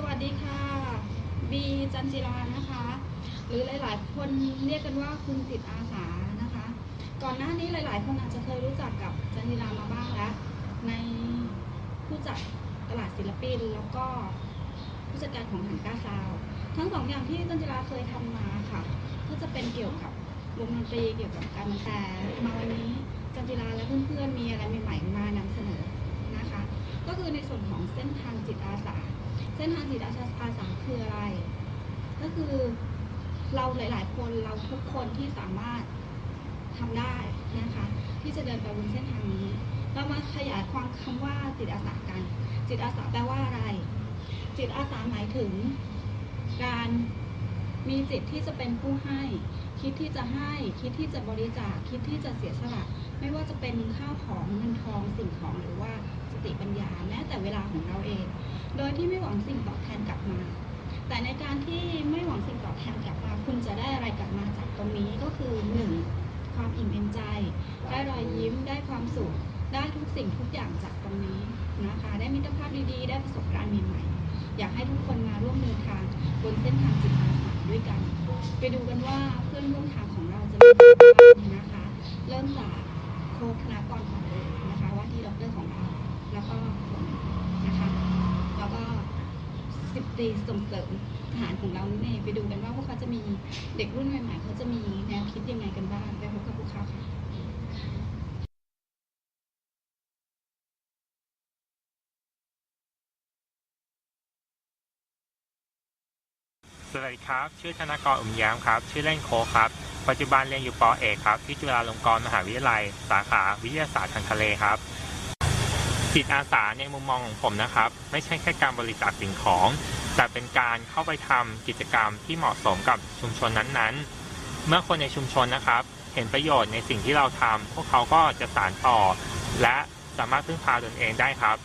สวัสดีค่ะ บีจันจิรานะคะ หรือหลาย ๆ คนเรียกกันว่าคุณจิตอาสานะคะ ก่อนหน้านี้หลาย ๆ คนอาจจะเคยรู้จักกับจันจิรามาบ้างแล้ว ในผู้จัดตลาดศิลปิน แล้วก็ผู้จัดการของหันก้าซาว ทั้งสองอย่างที่จันจิราเคยทำมาค่ะ ก็จะเป็นเกี่ยวกับวงดนตรีเกี่ยวกับการแต่มาวันนี้จันจิราและเพื่อน ๆ มีอะไรใหม่ ๆ มานำเสนอนะคะ ก็คือในส่วนของเส้นทางจิตอาสา เส้นทางจิตอาสาอาสาคืออะไร ก็คือเราหลาย ๆ คนเราทุกคนที่สามารถทำได้นะคะที่จะเดินไปบนเส้นทางนี้ เรามาขยายความคำว่าจิตอาสากัน จิตอาสาแปลว่าอะไร จิตอาสาหมายถึง การมีจิตที่จะเป็นผู้ให้ คิดที่จะให้ คิดที่จะบริจาคคิดที่จะเสียสละไม่ว่าจะเป็นข้าวของเงินทองสิ่งของหรือว่า ติปัญญาแม้แต่เวลาของเราเอง โดยที่ไม่หวังสิ่งตอบแทนกลับมา แต่ในการที่ไม่หวังสิ่งตอบแทนกลับมา คุณจะได้อะไรกลับมาจากตรงนี้ก็คือหนึ่งความอิ่มเอมใจ ได้รอยยิ้มได้ความสุข ได้ทุกสิ่งทุกอย่างจากตรงนี้นะคะ ได้มิตรภาพดีๆ ได้ประสบการณ์ใหม่ๆอยากให้ทุกคนมาร่วมเดินทางบนเส้นทางจิตอาสาด้วยกัน ไปดูกันว่าเพื่อนร่วมทางของเราจะมีใครบ้างนะคะ เริ่มจากโค้ชคณะกรของเรานะคะ ว่าที่ด็อกเตอร์ของเรา แล้วก็ผมนะคะแล้วก็สิบตีส่งเสริมทหารของเรานี่ไปดูกันว่าพวกเขาจะมีเด็กรุ่นใหม่ๆเขาจะมีแนวคิดยังไงกันบ้างไปพบกับพวกเขาค่ะสวัสดีครับ ชื่อธนากรอุ่มย้มครับ ชื่อเล่นโคครับ ปัจจุบันเรียนอยู่ปอเอกครับ ที่จุฬาลงกรณ์มหาวิทยาลัย สาขาวิทยาศาสตร์ทางทะเลครับ จิตอาสาในมุมมองของผมนะครับ ไม่ใช่แค่การบริจาคสิ่งของ แต่เป็นการเข้าไปทำกิจกรรมที่เหมาะสมกับชุมชนนั้นๆ เมื่อคนในชุมชนนะครับ เห็นประโยชน์ในสิ่งที่เราทำพวกเขาก็จะสานต่อ และสามารถพึ่งพาตนเองได้ครับ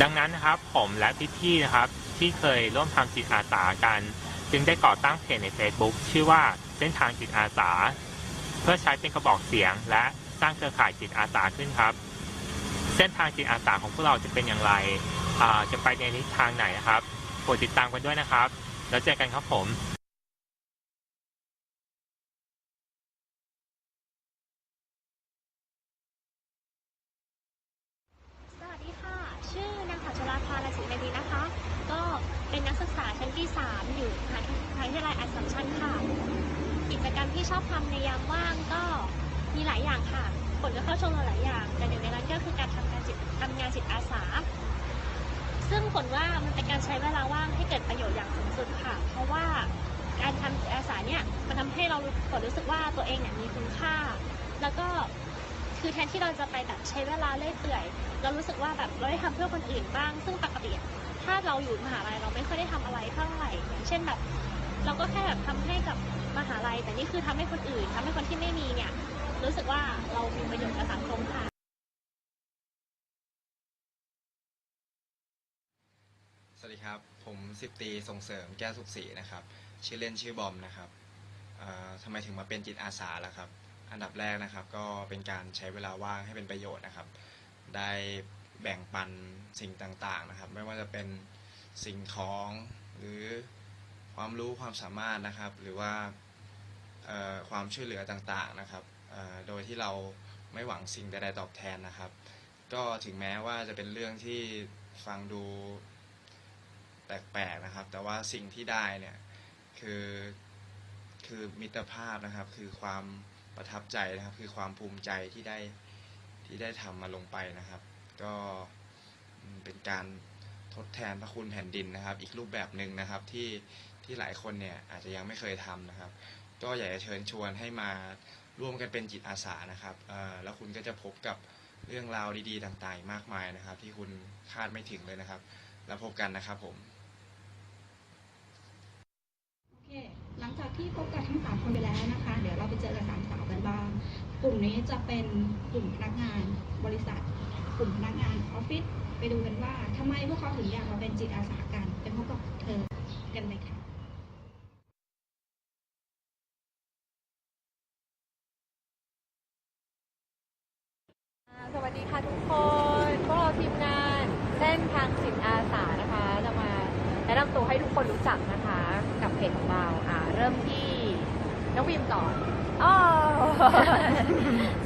ดังนั้นนะครับผมและพี่ๆนะครับ ที่เคยร่วมทำจิตอาสากัน จึงได้ก่อตั้งเพจใน Facebook ชื่อว่าเส้นทางจิตอาสา เพื่อใช้เป็นกระบอกเสียงและสร้างเครือข่ายจิตอาสาขึ้นครับ เส้นทางจิตอาสาของพวกเราจะเป็นอย่างไรจะไปในทิศทางไหนนะครับโปรดติดตามกันด้วยนะครับ แล้วเจอกันครับผมสวัสดีค่ะชื่อนางสาวชลาภาลศิลป์ดีนะคะก็เป็นนักศึกษาชั้นปี3อยู่มหาวิทยาลัยอสสัมชัญค่ะกิจกรรมที่ชอบทำในยามว่างก็มีหลายอย่างค่ะผลก็เข้าชมหลายอย่าง แต่หนึ่งในนั้นก็คือการทำงา จิตอาสา ซึ่งผลว่ามันเป็นการใช้เวลาว่างให้เกิดประโยชน์อย่างสูงสุดค่ะ เพราะว่าการทำจิตอาสาเนี่ยมันทำให้เราผลรู้สึกว่าตัวเองเนี่ยมีคุณค่า แล้วก็คือแทนที่เราจะไปแบบใช้เวลาเล่อยเปื่อย เรารู้สึกว่าแบบเราได้ทำเพื่อคนอื่นบ้าง ซึ่งปกติถ้าเราอยู่มหาลัยเราไม่ค่อยได้ทำอะไรเท่าไหร่อย่างเช่นแบบ เราก็แค่แบบทำให้กับมหาลัย แต่นี่คือทำให้คนอื่นทำให้คนที่ไม่มีเนี่ยรู้สึกว่าเรามีประโยชน์กับสังคมค่ะ สวัสดีครับ ผมสิบตีส่งเสริมแก้วสุขศรีนะครับ ชื่อเล่นชื่อบอมนะครับทำไมถึงมาเป็นจิตอาสาล่ะครับ อันดับแรกนะครับก็เป็นการใช้เวลาว่างให้เป็นประโยชน์นะครับ ได้แบ่งปันสิ่งต่างๆนะครับ ไม่ว่าจะเป็นสิ่งของหรือความรู้ความสามารถนะครับ หรือว่าความช่วยเหลือต่างๆนะครับโดยที่เราไม่หวังสิ่งใดๆตอบแทนนะครับ ก็ถึงแม้ว่าจะเป็นเรื่องที่ฟังดู แปลกๆนะครับ แต่ว่าสิ่งที่ได้เนี่ยคือคือมิตรภาพนะครับ คือความประทับใจนะครับ คือความภูมิใจที่ได้ที่ได้ทำมาลงไปนะครับ ก็เป็นการทดแทนพระคุณแผ่นดินนะครับ อีกรูปแบบหนึ่งนะครับที่ที่หลายคนเนี่ยอาจจะยังไม่เคยทำนะครับ ก็อยากจะเชิญชวนให้มาร่วมกันเป็นจิตอาสานะครับแล้วคุณก็จะพบกับเรื่องราวดีๆ ต่างๆ มากมายนะครับ ที่คุณคาดไม่ถึงเลยนะครับ แล้วพบกันนะครับผม โอเค หลังจากที่พบกับทั้งสามคนไปแล้วนะคะ เดี๋ยวเราไปเจอกับสามสาวกันบ้าง กลุ่มนี้จะเป็นกลุ่มพนักงานบริษัท กลุ่มพนักงานออฟฟิศ ไปดูกันว่าทำไมพวกเขาถึงอยากมาเป็นจิตอาสากันไปพบกับเธอกันเลยค่ะสวัสดีค่ะทุกคนพวกเราทีมงานเส้นทางจิตอาสานะคะ จะมาแนะนำตัวให้ทุกคนรู้จักนะคะ กับเพจของเราอ่าเริ่มที่น้องบีมก่อนอ๋อ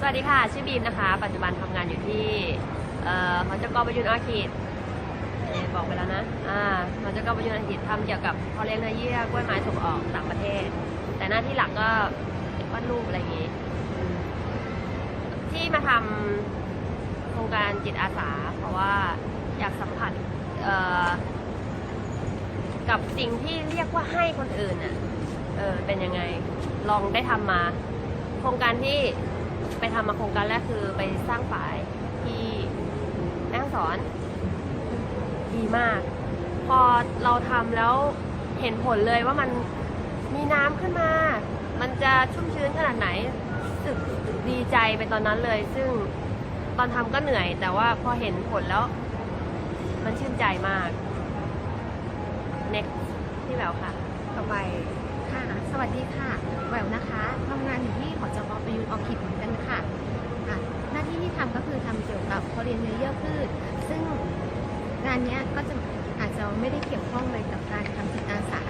สวัสดีค่ะ ชื่อบีมนะคะ ปัจจุบันทำงานอยู่ที่เอ่อหอจกประยุนอาคีดเอ่อบอกไปแล้วนะอ่าหอจกประยุนอาคีดทำเกี่ยวกับเพาะเลี้ยงเนื้อเยื่อกล้วยไม้ส่งออกต่างประเทศ แต่หน้าที่หลักก็วาดรูปอะไรอย่างงี้อืมที่มาทำโครงการจิตอาสา เพราะว่าอยากสัมผัสเอ่อ กับสิ่งที่เรียกว่าให้คนอื่นน่ะเออเป็นยังไงลองได้ทำมา โครงการที่ไปทำมาโครงการแรกคือไปสร้างฝายที่แม่งสอนดีมาก พอเราทำแล้วเห็นผลเลยว่ามันมีน้ำขึ้นมา มันจะชุ่มชื้นขนาดไหนสึกดีใจไปตอนนั้นเลย ซึ่งตอนทำก็เหนื่อย แต่ว่าพอเห็นผลแล้ว มันชื่นใจมาก แหววค่ะ ต่อไปค่ะ สวัสดีค่ะ แหววนะคะทำงานอยู่ที่หอจกประยุนออคิดเหมือนกันค่ะค่ะ หน้าที่ที่ทำก็คือทำเกี่ยวกับเพาะเรียนเนื้อเยื่อพืช ซึ่งงานนี้ก็จะอาจจะไม่ได้เกี่ยวข้องเลยกับการทำจิตอาสา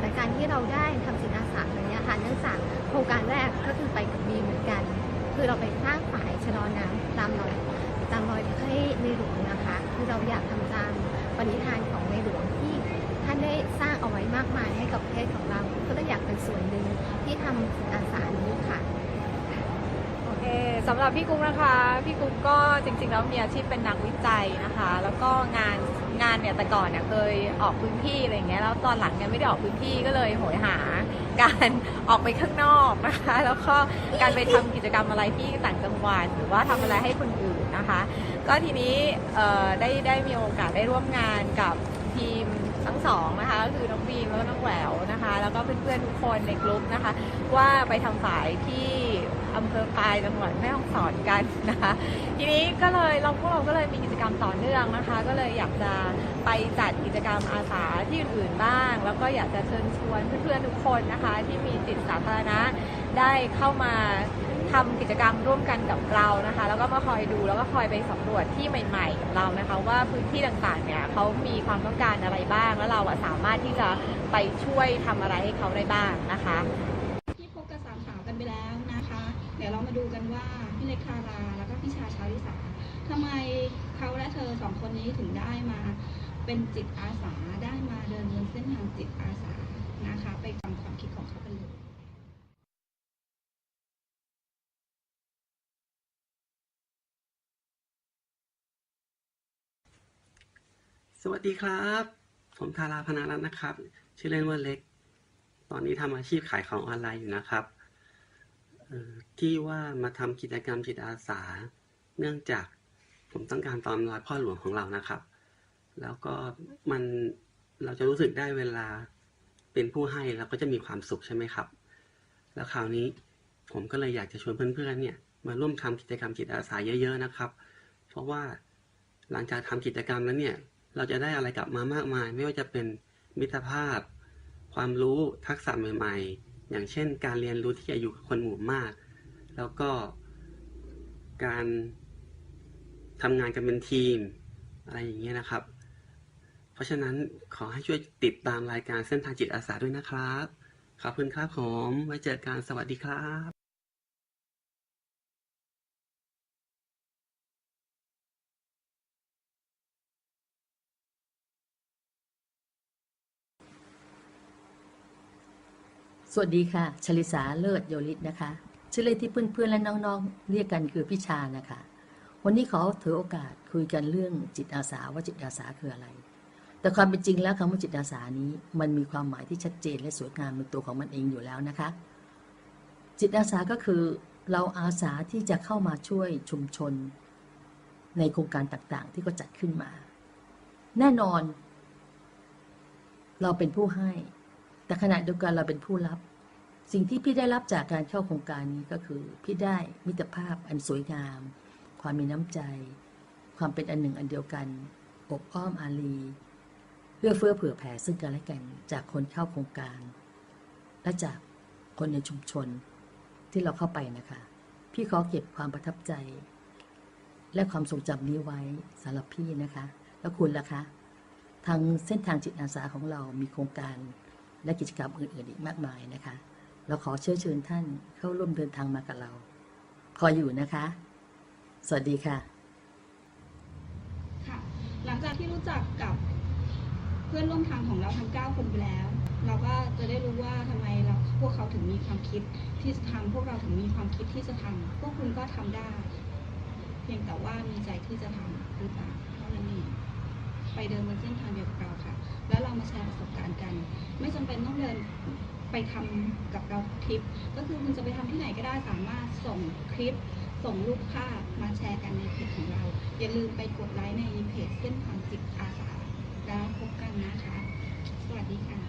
แต่การที่เราได้ทำจิตอาสาอะไรเนี้ยค่ะ เนื่องจากโครงการแรกก็คือไปกับบีเหมือนกัน คือเราไปสร้างฝายชะลอน้ำตามรอยตามรอยให้ในหลวงนะคะ คือเราอยากทำตามปณิธานของในหลวงที่ ท่านได้สร้างเอาไว้มากมายให้กับประเทศของเรา ก็เลยอยากเป็นส่วนหนึ่งที่ทำอาสานี้ค่ะโอเคสำหรับพี่กุ๊กนะคะ พี่กุ๊กก็จริง ๆ แล้วมีอาชีพเป็นนักวิจัยนะคะ แล้วก็งานงานเนี่ยแต่ก่อนเนี่ยเคยออกพื้นที่อะไรอย่างเงี้ยแล้วตอนหลังเนี่ยไม่ได้ออกพื้นที่ก็เลยโหยหาการออกไปข้างนอกนะคะ แล้วก็การไปทำกิจกรรมอะไรที่ต่างจังหวัดหรือว่าทำอะไรให้คนอื่นนะคะ ก็ทีนี้ได้ได้มีโอกาสได้ร่วมงานกับ ทั้งสองนะคะก็คือน้องบีมแล้วก็น้องแหววนะคะ แล้วก็เพื่อนๆทุกคนในกลุ่มนะคะ ว่าไปทำฝ่ายที่อำเภอปลายจังหวัดแม่ฮ่องสอนกันนะคะ ทีนี้ก็เลยเราพวกเราก็เลยมีกิจกรรมต่อเนื่องนะคะ ก็เลยอยากจะไปจัดกิจกรรมอาสาที่อื่นๆบ้าง แล้วก็อยากจะเชิญชวนเพื่อนๆทุกคนนะคะ ที่มีจิตสาธารณะได้เข้ามา ทำกิจกรรมร่วมกันกับเรานะคะ แล้วก็มาคอยดูแล้วก็คอยไปสำรวจที่ใหม่ๆกับเรานะคะ ว่าพื้นที่ต่างๆเนี่ยเขามีความต้องการอะไรบ้าง แล้วเราสามารถที่จะไปช่วยทำอะไรให้เขาได้บ้างนะคะที่พบกับสามสาวกันไปแล้วนะคะ เดี๋ยวเรามาดูกันว่าพี่เล็กคาราแล้วก็พี่ชาชาลิสาทำไมเขาและเธอสองคนนี้ถึงได้มา เป็นจิตอาสาได้มาเดินบนเส้นทางจิตอาสานะคะ ไปฟังความคิดของเขากันเลย สวัสดีครับ ผมธาราพนารัตน์นะครับ ชื่อเล่นว่าเล็ก ตอนนี้ทำอาชีพขายของออนไลน์อยู่นะครับที่ว่ามาทำกิจกรรมจิตอาสา เนื่องจากผมต้องการตามรอยพ่อหลวงของเรานะครับ แล้วก็มันเราจะรู้สึกได้เวลาเป็นผู้ให้เราก็จะมีความสุขใช่ไหมครับ แล้วคราวนี้ผมก็เลยอยากจะชวนเพื่อนๆเนี่ยมาร่วมทำกิจกรรมจิตอาสาเยอะ ๆนะครับ เพราะว่าหลังจากทำกิจกรรมแล้วเนี่ย เราจะได้อะไรกลับมามากมาย ไม่ว่าจะเป็นมิตรภาพ ความรู้ทักษะใหม่ ๆ อย่างเช่น การเรียนรู้ที่จะอยู่กับคนหมู่มาก แล้วก็การทำงานกันเป็นทีม อะไรอย่างเงี้ยนะครับ เพราะฉะนั้นขอให้ช่วยติดตามรายการเส้นทางจิตอาสาด้วยนะครับ ขอบคุณครับผม ไว้เจอกันสวัสดีครับ สวัสดีค่ะ ชลิสาเลิศโยลิตนะคะ ชื่อเล่นที่เพื่อนๆ และน้องๆ เรียกกันคือพิชานะคะ วันนี้ขอถือโอกาสคุยกันเรื่องจิตอาสาว่าจิตอาสาคืออะไร แต่ความเป็นจริงแล้วคำว่าจิตอาสานี้ มันมีความหมายที่ชัดเจนและสวยงามในตัวของมันเองอยู่แล้วนะคะ จิตอาสาก็คือ เราอาสาที่จะเข้ามาช่วยชุมชน ในโครงการต่างๆ ที่ก็จัดขึ้นมา แน่นอน เราเป็นผู้ให้ แต่ขณะเดียวกันเราเป็นผู้รับ สิ่งที่พี่ได้รับจากการเข้าโครงการนี้ก็คือ พี่ได้มิตรภาพอันสวยงาม ความมีน้ำใจ ความเป็นอันหนึ่งอันเดียวกันอบอ้อมอารีเพื่อเฟื้อเผื่อแผ่ซึ่งกันและกันจากคนเข้าโครงการ และจากคนในชุมชนที่เราเข้าไปนะคะ พี่ขอเก็บความประทับใจ และความทรงจำนี้ไว้สำหรับพี่นะคะ แล้วคุณล่ะคะ ทางเส้นทางจิตอาสาของเรามีโครงการ และกิจกรรมอื่นๆอีกมากมายนะคะ เราขอเชิญเชิญท่านเข้าร่วมเดินทางมากับเรา คอยอยู่นะคะ สวัสดีค่ะ ค่ะ หลังจากที่รู้จักกับเพื่อนร่วมทางของเราทั้ง 9 คนไปแล้ว เราก็จะได้รู้ว่าทำไมเราพวกเขาถึงมีความคิดที่จะทำพวกเราถึงมีความคิดที่จะทำพวกคุณก็ทำได้ เพียงแต่ว่ามีใจที่จะทำหรือเปล่าเท่านั้นเอง เดินบนเส้นทางเดียวกับเราค่ะ แล้วเรามาแชร์ประสบการณ์กัน ไม่จำเป็นต้องเดินไปทำกับเราทริป ก็คือคุณจะไปทำที่ไหนก็ได้สามารถส่งคลิป ส่งรูปภาพมาแชร์กันในเพจของเรา อย่าลืมไปกดไลค์ในเพจเส้นทางจิตอาสาแล้วพบกันนะคะ สวัสดีค่ะ